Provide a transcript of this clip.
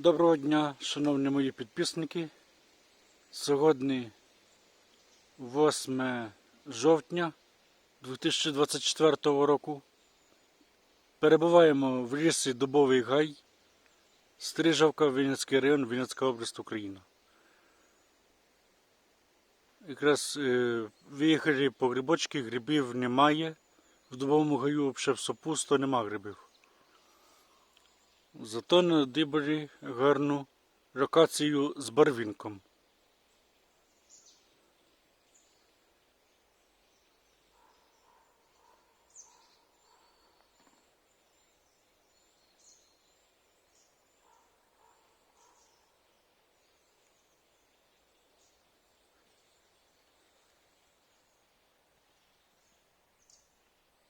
Доброго дня, шановні мої підписники. Сьогодні 8 жовтня 2024 року. Перебуваємо в лісі Дубовий Гай, Стрижавка, Вінницький район, Вінницька область, Україна. Якраз е, виїхали по грибочки, грибів немає. В Дубовому гаю взагалі все пусто, нема грибів. Зато надибали гарну локацію з барвінком.